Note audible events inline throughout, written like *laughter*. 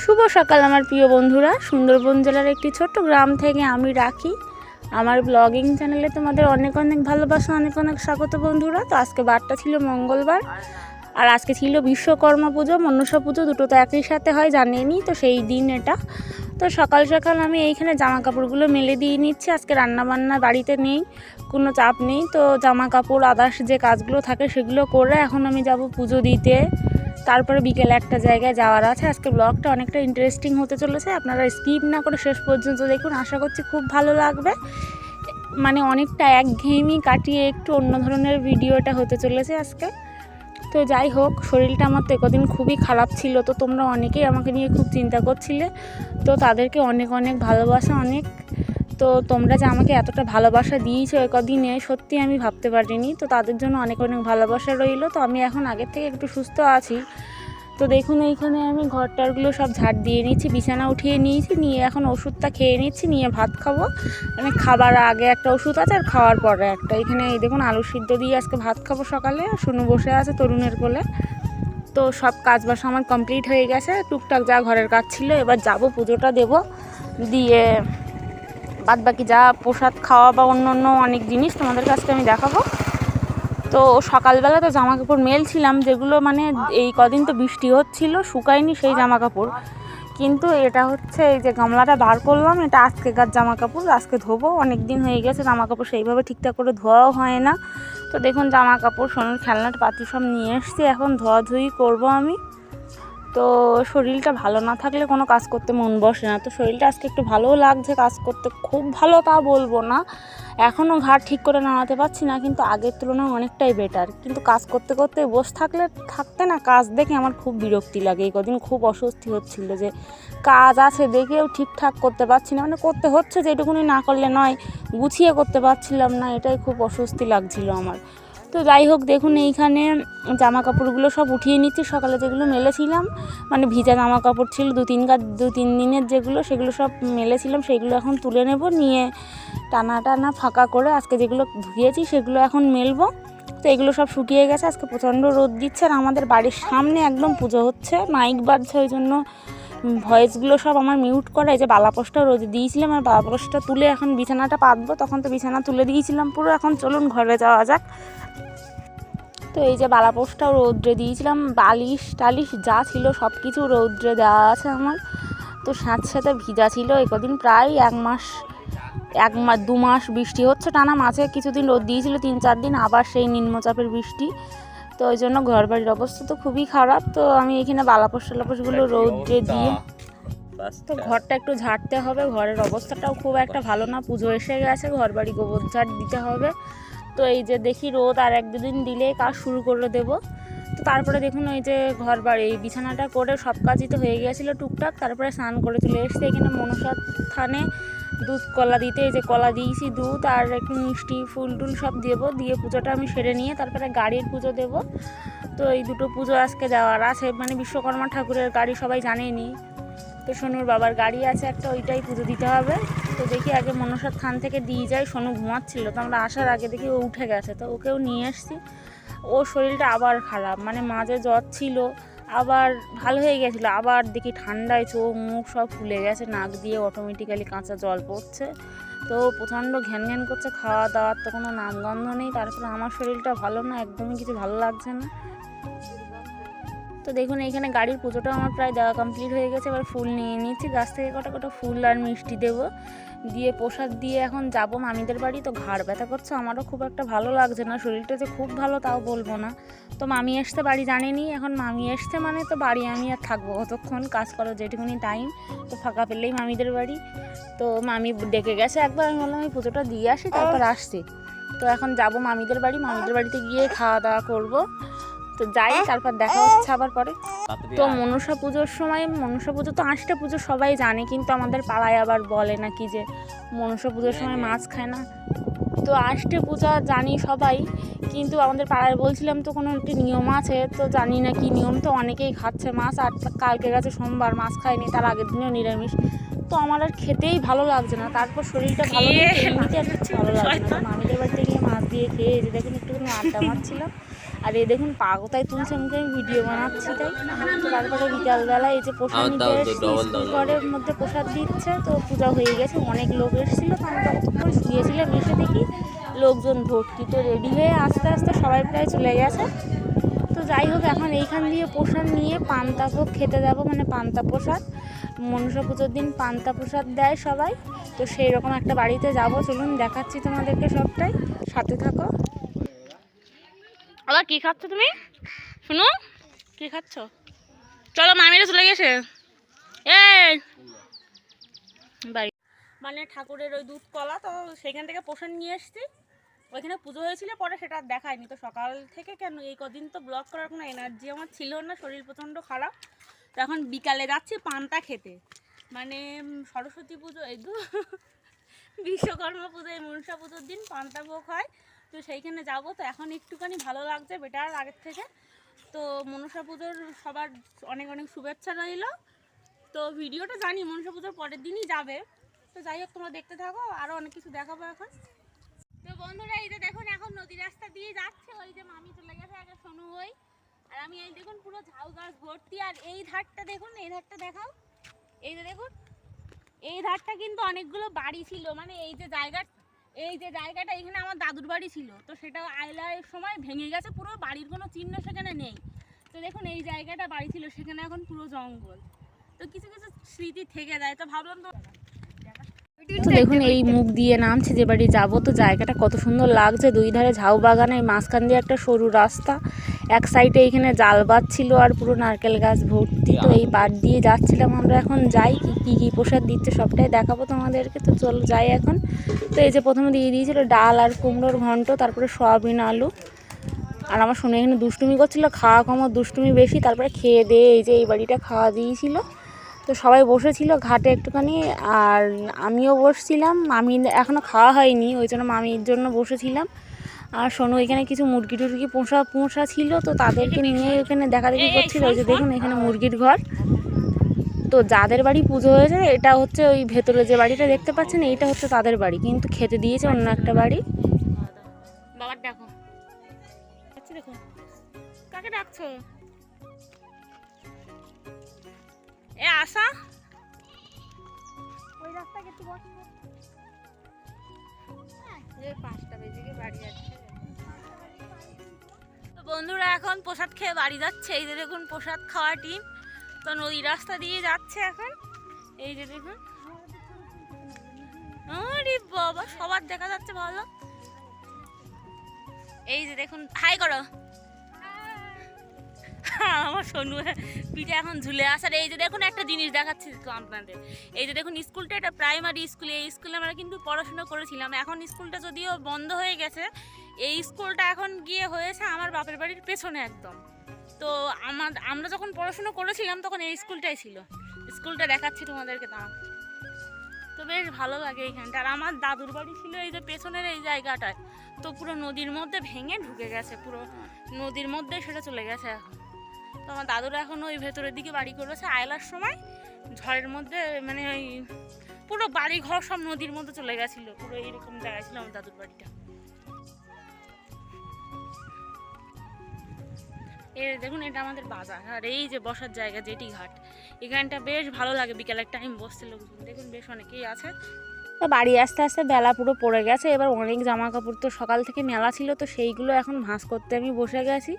শুভ সকাল আমার প্রিয় বন্ধুরা। সুন্দরবন জেলার একটি ছোট্ট গ্রাম থেকে আমি রাখি। আমার ব্লগিং চ্যানেলে তোমাদের অনেক অনেক ভালোবাসা, অনেক অনেক স্বাগত বন্ধুরা। তো আজকে বারটা ছিল মঙ্গলবার, আর আজকে ছিল বিশ্বকর্মা পুজো, মনসা পুজো, দুটো তো একই সাথে হয় জানেনি তো সেই দিন এটা। তো সকাল সকাল আমি এইখানে জামা কাপড়গুলো মেলে দিয়ে নিচ্ছি। আজকে রান্না বান্না বাড়িতে নেই, কোনো চাপ নেই। তো জামা কাপড় আদার্স যে কাজগুলো থাকে সেগুলো করে এখন আমি যাব পুজো দিতে। তারপরে বিকেলে একটা জায়গায় যাওয়ার আছে। আজকে ব্লগটা অনেকটা ইন্টারেস্টিং হতে চলেছে। আপনারা স্কিপ না করে শেষ পর্যন্ত দেখুন। আশা করছি খুব ভালো লাগবে। মানে অনেকটা একঘেয়েমি কাটিয়ে একটু অন্য ধরনের ভিডিওটা হতে চলেছে আজকে। তো যাই হোক, শরীরটা আমার তো একদিন খুবই খারাপ ছিল। তো তোমরা অনেকেই আমাকে নিয়ে খুব চিন্তা করছিলে। তো তাদেরকে অনেক অনেক ভালোবাসা, অনেক তো তোমরা যে আমাকে এতটা ভালোবাসা দিয়েছ একদিনে সত্যি আমি ভাবতে পারিনি। তো তাদের জন্য অনেক অনেক ভালোবাসা রইল। তো আমি এখন আগের থেকে একটু সুস্থ আছি। তো দেখুন, এইখানে আমি ঘরটারগুলো সব ঝাড় দিয়ে নিচ্ছি বিছানা উঠিয়ে নিয়েছি, নিয়ে এখন ওষুধটা খেয়ে নিচ্ছি, নিয়ে ভাত খাব। মানে খাবার আগে একটা ওষুধ আছে আর খাওয়ার পরে একটা। এখানে এই দেখুন, আলু সিদ্ধ দিয়ে আজকে ভাত খাব সকালে। শুনু বসে আছে তরুণের কোলে। তো সব কাজ বাস আমার কমপ্লিট হয়ে গেছে। টুকটাক যা ঘরের কাজ ছিল, এবার যাব, পুজোটা দেব। দিয়ে বাদ বাকি যা প্রসাদ খাওয়া বা অন্য অন্য অনেক জিনিস তোমাদের কাছকে আমি দেখাবো। তো সকালবেলা তো জামা কাপড় মেলছিলাম, যেগুলো মানে এই কদিন তো বৃষ্টি হচ্ছিল, শুকায়নি সেই জামা কাপড় কিন্তু এটা হচ্ছে এই যে গামলাটা বার করলাম, এটা আজকেকার জামা কাপড় আজকে ধোবো অনেক দিন হয়ে গেছে জামা কাপড় সেইভাবে ঠিকঠাক করে ধোয়াও হয় না। তো দেখুন জামা কাপড় সোনার খেলনার পাতি সব নিয়ে এসছি, এখন ধোয়াধুয়ি করব আমি। তো শরীরটা ভালো না থাকলে কোনো কাজ করতে মন বসে না। তো শরীরটা আজকে একটু ভালোও লাগছে, কাজ করতে খুব ভালো তা বলব না। এখনও ঘাট ঠিক করে নামাতে পারছি না, কিন্তু আগের তুলনায় অনেকটাই বেটার কিন্তু কাজ করতে করতে বসে থাকলে, থাকতে না, কাজ দেখে আমার খুব বিরক্তি লাগে। এই কদিন খুব অস্বস্তি হচ্ছিল যে কাজ আছে দেখেও ঠিকঠাক করতে পারছি না। মানে করতে হচ্ছে, যেটুকুনি না করলে নয়, গুছিয়ে করতে পারছিলাম না, এটাই খুব অস্বস্তি লাগছিল আমার। তো যাই হোক, দেখুন এইখানে জামা কাপড়গুলো সব উঠিয়ে নিচ্ছি। সকালে যেগুলো মেলেছিলাম মানে ভিজা জামা কাপড় ছিল, দু তিন গা দু তিন দিনের যেগুলো, সেগুলো সব মেলেছিলাম, সেগুলো এখন তুলে নেব, নিয়ে টানা টানা ফাঁকা করে আজকে যেগুলো ধুয়েছি, সেগুলো এখন মেলবো। তো এগুলো সব শুকিয়ে গেছে, আজকে প্রচণ্ড রোদ দিচ্ছে আর আমাদের বাড়ির সামনে একদম পুজো হচ্ছে, মাইক বাজছে, ওই জন্য ভয়েসগুলো সব আমার মিউট করা, এই যে বালাপোষটা রোদে দিয়েছিলাম আর বালাপোষটা তুলে এখন বিছানাটা পাতবো, তখন তো বিছানা তুলে দিয়েছিলাম পুরো, এখন চলুন ঘরে যাওয়া যাক। তো এই যে বালাপোষটাও রৌদ্রে দিয়েছিলাম, বালিশ টালিশ যা ছিল সব কিছু রৌদ্রে দেওয়া আছে আমার। তো সাথে সাথে ভিজা ছিল কদিন, প্রায় এক মাস এক মাস দু মাস বৃষ্টি হচ্ছে, টানা মাঝে কিছুদিন রোদ দিয়েছিল, তিন চার দিন আবার সেই নিম্নচাপের বৃষ্টি। তো ওই জন্য ঘর বাড়ির অবস্থা তো খুবই খারাপ। তো আমি এখানে বালাপোষ টালাপোষগুলো রৌদ্রে দিয়ে তো ঘরটা একটু ঝাড়তে হবে ঘরের অবস্থাটাও খুব একটা ভালো না পুজো এসে গেছে ঘর বাড়ি গোবর ঝাড় দিতে হবে। তো এই যে দেখি রোদ আর এক দুদিন দিলে কাজ শুরু করে দেব। তো তারপরে দেখুন ওই যে ঘর বাড়ি এই বিছানাটা করে সব কাজই তো হয়ে গিয়েছিল টুকটাক তারপরে স্নান করে চলে এসছে এখানে মনসার থানে। দুধ, কলা দিতে, এই যে কলা দিয়েছি, দুধ আর একটু মিষ্টি, ফুল টুল সব দেবো। দিয়ে পুজোটা আমি সেরে নিয়ে তারপরে গাড়ির পুজো দেব। তো এই দুটো পুজো আজকে দেওয়ার আছে। মানে বিশ্বকর্মা ঠাকুরের গাড়ি সবাই জানেনি। তো সোনুর বাবার গাড়ি আছে একটা, ওইটাই পুজো দিতে হবে। তো দেখি আগে মনসার থান থেকে দিয়ে যাই। সোনু ঘুমাচ্ছিল, তো আমরা আসার আগে দেখি ও উঠে গেছে। তো ওকেও নিয়ে এসছি। ওর শরীরটা আবার খারাপ। মানে মাঝে জ্বর ছিল। আবার ভালো হয়ে গেছিল। আবার দেখি ঠান্ডায় চোখ মুখ সব ফুলে গেছে, নাক দিয়ে অটোমেটিক্যালি কাঁচা জল পড়ছে। তো প্রচণ্ড ঘ্যান ঘ্যান করছে, খাওয়া দাওয়ার তো কোনো নামগন্ধ নেই, তারপরে আমার শরীরটা ভালো না, একদমই কিছু ভালো লাগছে না। তো দেখুন এখানে গাড়ির পুজোটা আমার প্রায় দেওয়া কমপ্লিট হয়ে গেছে, এবার ফুল নিয়ে নিচ্ছি, গাছ থেকে কটা কটা ফুল আর মিষ্টি দেব। দিয়ে প্রসাদ দিয়ে এখন যাব মামিদের বাড়ি। তো ঘাড় ব্যথা করছে, আমারও খুব একটা ভালো লাগছে না, শরীরটা যে খুব ভালো তাও বলব না। তো মামি আসতে বাড়ি জানেনি, এখন মামি আসছে মানে তো বাড়ি আমি আর থাকব কতক্ষণ, কাজ করো যেটুকুনি টাইম তো ফাঁকা পেলেই মামিদের বাড়ি। তো মামি ডেকে গেছে একবার, আমি বললাম, আমি পুজোটা দিয়ে আসি, তারপর আসছি। তো এখন যাব মামিদের বাড়ি, মামিদের বাড়িতে গিয়ে খাওয়া দাওয়া করব। তো যাই, তারপর দেখা হচ্ছে আবার পরে। তো মনসা পুজোর সময় মনসা পুজো তো আটটা পুজো সবাই জানে কিন্তু আমাদের পাড়ায় আবার বলে নাকি যে মনসা পুজোর সময় মাছ খায় না। তো আষ্টে পূজা জানি সবাই কিন্তু আমাদের পাড়ায় বলছিলাম তো কোনো একটি নিয়ম আছে তো জানি না কি নিয়ম। তো অনেকেই খাচ্ছে মাছ আর কালকে গেছে সোমবার মাছ খায়নি তার আগের দিনেও নিরামিষ। তো আমার আর খেতেই ভালো লাগছে না তারপর শরীরটা ভালো এমনিতে ভালো লাগছে না। মামিদের বাড়িতে গিয়ে মাছ দিয়ে খেয়ে যে দেখুন একটুখানি আড্ডা মারছিলাম। আর এই দেখুন পা কোথায় তুলছে মুখে আমি ভিডিও বানাচ্ছি তাই। তারপরে বিকালবেলা এই যে প্রসাদ নিতে এসেছি। ঘরের মধ্যে প্রসাদ দিচ্ছে তো পূজা হয়ে গেছে অনেক লোক এসেছিল তো আমি ততক্ষণ শুয়েছিলাম এসে দেখি লোকজন ভর্তি। তো রেডি হয়ে আস্তে আস্তে সবাই প্রায় চলে গেছে। তো যাই হোক এখন এইখান দিয়ে প্রসাদ নিয়ে পান্তা ভোগ খেতে যাব মানে পান্তা প্রসাদ। মনসা পুজোর দিন পান্তা প্রসাদ দেয় সবাই। তো সেই রকম একটা বাড়িতে যাব চলুন দেখাচ্ছি তোমাদেরকে সবটাই। সাথে থাকো। আবার কি খাচ্ছ তুমি? শুনো, কি খাচ্ছ? চলো, মামিরা চলে গেছে। মানে ঠাকুরের ওই দুধ কলা, তো সেখান থেকে পোষণ নিয়ে এসেছি। ওইখানে পুজো হয়েছিল, পরে সেটা দেখায়নি। তো সকাল থেকে কেন, এই কদিন তো ব্লগ করার কোনো এনার্জি আমার ছিল না, শরীর প্রচণ্ড খারাপ। তো এখন বিকালে যাচ্ছি পান্তা খেতে। মানে সরস্বতী পুজো, এই দু *laughs* বিশ্বকর্মা পুজো, এই মনসা পুজোর দিন পান্তা ভোগ হয়। তো সেইখানে যাব। তো এখন একটুখানি ভালো লাগছে বেটার আগের থেকে। তো মনসা পুজোর সবার অনেক অনেক শুভেচ্ছা রইল। তো ভিডিওটা জানি মনসা পুজোর পরের দিনই যাবে। তো যাই হোক, তোমরা দেখতে থাকো আরও অনেক কিছু দেখাবো এখন। তো বন্ধুরা, এই যে দেখুন, এখন নদী রাস্তা দিয়ে যাচ্ছে। ওই যে মামি চলে গেছে, আগে শোনো ওই। আর আমি এই দেখুন, পুরো ঝাউ গাছ ভর্তি। আর এই ধারটা দেখুন, এই ধারটা দেখাও। এই যে দেখুন, এই ধারটা কিন্তু অনেকগুলো বাড়ি ছিল। মানে এই যে জায়গা এই যে জায়গাটা এখানে আমার দাদুর বাড়ি ছিল, তো সেটা আইলার সময় ভেঙে গেছে, পুরো বাড়ির কোনো চিহ্ন সেখানে নেই। তো দেখুন, এই জায়গাটা বাড়ি ছিল, সেখানে এখন পুরো জঙ্গল। তো কিছু কিছু স্মৃতি থেকে যায়, তো ভাবলাম তো তো দেখুন, এই মুখ দিয়ে নামছে, যে বাড়ি যাব, তো জায়গাটা কত সুন্দর লাগছে। দুই ধারে ঝাউ বাগানে মাঝখান দিয়ে একটা সরু রাস্তা। এক সাইডে এখানে জাল ছিল আর পুরো নারকেল গাছ ভর্তি তো এই পাট দিয়ে যাচ্ছিলাম আমরা এখন যাই কি কি কি প্রসাদ দিচ্ছে সবটাই দেখাবো তোমাদেরকে তো চল যাই এখন। তো এই যে প্রথমে দিয়ে দিয়েছিল ডাল আর কুমড়োর ঘন্ট তারপরে সয়াবিন আলু। আর আমার শুনে এখানে দুষ্টুমি করছিল খাওয়া কমও দুষ্টুমি বেশি তারপরে খেয়ে দিয়ে এই যে এই বাড়িটা খাওয়া দিয়েছিল। তো সবাই বসেছিল ঘাটে একটুখানি আর আমিও বসছিলাম মামি এখনও খাওয়া হয়নি ওই জন্য মামির জন্য বসেছিলাম। আর শোনো এখানে কিছু মুরগি টুরগি পোষা পোষা ছিল তো তাদেরকে নিয়ে ওখানে দেখা দেখি করছিল। ওই যে দেখুন এখানে মুরগির ঘর। তো যাদের বাড়ি পুজো হয়েছে এটা হচ্ছে ওই ভেতরে যে বাড়িটা দেখতে পাচ্ছেন এইটা হচ্ছে তাদের বাড়ি। কিন্তু খেতে দিয়েছে অন্য একটা বাড়ি। বাবার ডাকো আচ্ছা কাকে ডাকছো? এ আশা? ওই রাস্তায় একটু বস। পাঁচটা বেজে গিয়ে বাড়ি যাচ্ছে তো বন্ধুরা, এখন প্রসাদ খেয়ে বাড়ি যাচ্ছে। এই যে দেখুন, প্রসাদ খাওয়া টিম। তো নদী রাস্তা দিয়ে যাচ্ছে এখন। এই যে দেখুন। বাবা, সবার দেখা যাচ্ছে ভালো এই যে দেখুন, হাই করো। আমার সোনু পিঠে এখন ঝুলে আসার এই যে দেখুন, একটা জিনিস দেখাচ্ছি তো আপনাদের। এই যে দেখুন, স্কুলটা এটা প্রাইমারি স্কুল এই স্কুলে আমরা কিন্তু পড়াশোনা করেছিলাম। এখন স্কুলটা যদিও বন্ধ হয়ে গেছে, এই স্কুলটা এখন গিয়ে হয়েছে আমার বাপের বাড়ির পেছনে একদম। তো আমার, আমরা যখন পড়াশোনা করেছিলাম, তখন এই স্কুলটাই ছিল। স্কুলটা দেখাচ্ছি তোমাদেরকে দাঁড়া তো বেশ ভালো লাগে এইখানটা আর আমার দাদুর বাড়ি ছিল এই যে পেছনের এই জায়গাটায়। তো পুরো নদীর মধ্যে ভেঙে ঢুকে গেছে, পুরো নদীর মধ্যে সেটা চলে গেছে এখন। তো আমার দাদুরা এখন ওই ভেতরের দিকে বাড়ি করেছে আয়লার সময় ঝড়ের মধ্যে মানে ওই পুরো বাড়ি ঘর সব নদীর মধ্যে চলে গেছিল। পুরো এইরকম জায়গায় ছিল আমার দাদুর বাড়িটা। এ দেখুন, এটা আমাদের বাজার। আর এই যে বসার জায়গা, জেটি ঘাট। এখানটা বেশ ভালো লাগে বিকেলের টাইম বসতে লোকজন। দেখুন, বেশ অনেকেই আছে। তো বাড়ি আস্তে আস্তে বেলা পুরো পড়ে গেছে। এবার অনেক জামা কাপড় তো সকাল থেকে মেলা ছিল, তো সেইগুলো এখন ভাঁজ করতে আমি বসে গেছি।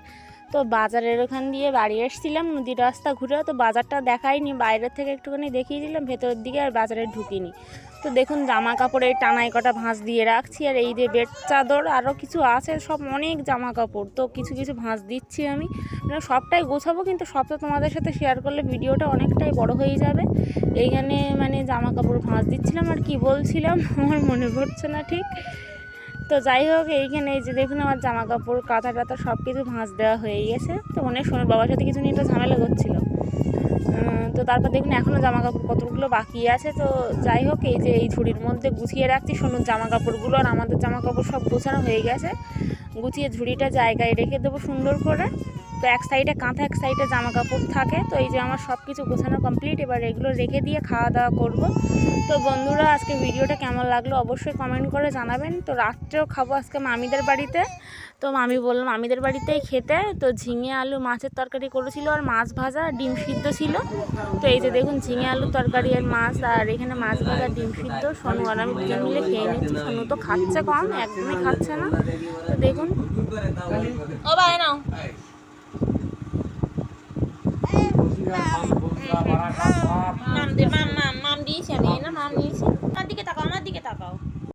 তো বাজারের ওখান দিয়ে বাড়ি এসেছিলাম, নদীর রাস্তা ঘুরে, তো বাজারটা দেখাইনি বাইরের থেকে একটুখানি দেখিয়ে দিলাম, ভেতরের দিকে আর বাজারে ঢুকিনি। তো দেখুন জামা কাপড়ের টানায় কটা ভাঁজ দিয়ে রাখছি, আর এই যে বেড চাদর আরও কিছু আছে, সব অনেক জামা কাপড় তো কিছু কিছু ভাঁজ দিচ্ছি আমি। মানে সবটাই গোছাবো, কিন্তু সবটা তোমাদের সাথে শেয়ার করলে ভিডিওটা অনেকটাই বড় হয়ে যাবে। এইখানে মানে জামা কাপড় ভাঁজ দিচ্ছিলাম, আর কি বলছিলাম, *laughs* আমার মনে পড়ছে না ঠিক। তো যাই হোক, এইখানে এই যে দেখুন আমার জামা কাপড় কাঁথা টাথা সব কিছু ভাঁজ দেওয়া হয়ে গেছে। তো অনেক সোনার বাবার সাথে কিছু নিয়ে তো ঝামেলা করছিল তো তারপর দেখুন এখনও জামা কাপড় কতগুলো বাকি আছে। তো যাই হোক, এই যে এই ঝুড়ির মধ্যে গুছিয়ে রাখছি সোনুর জামা কাপড়গুলো আর আমাদের জামা কাপড় সব গোছানো হয়ে গেছে। গুছিয়ে ঝুড়িটা জায়গায় রেখে দেবো সুন্দর করে। তো এক সাইডে, কাঁথা এক সাইডে জামা কাপড় থাকে। তো এই যে আমার সব কিছু গোছানো কমপ্লিট এবার এগুলো রেখে দিয়ে খাওয়া দাওয়া করব। তো বন্ধুরা, আজকে ভিডিওটা কেমন লাগল অবশ্যই কমেন্ট করে জানাবেন। তো রাত্রেও খাব আজকে মামিদের বাড়িতে। তো মামি বললাম মামিদের বাড়িতেই খেতে। তো ঝিঙে আলু মাছের তরকারি করেছিল আর মাছ ভাজা, ডিম সিদ্ধ ছিল। তো এই যে দেখুন, ঝিঙে আলু তরকারি আর মাছ, আর এখানে মাছ ভাজা, ডিম সিদ্ধ। সোনু আর আমি দুজন মিলে খেয়ে নিচ্ছি। সোনু তো খাচ্ছে কম, একদমই খাচ্ছে না। তো দেখুন। ও ভাই নাও Mam, mam, mam di sini, nah mam di sini. Nanti kita kau, nanti kita kau.